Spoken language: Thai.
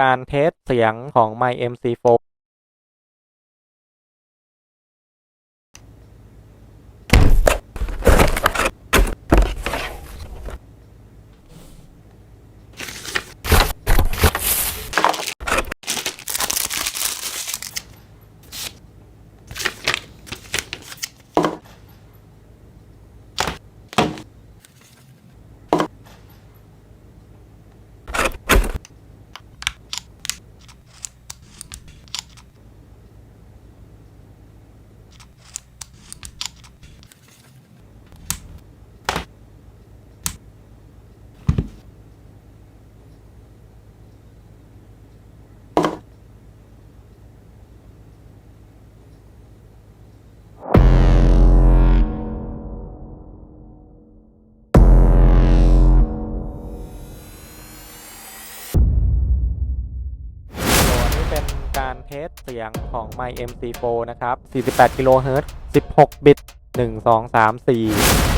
การเทสเสียงของไมค์ MC4 การเทสเสียงของ My MC4 นะครับ 48 กิโลเฮิรตซ์ 16 บิต 1 2 3 4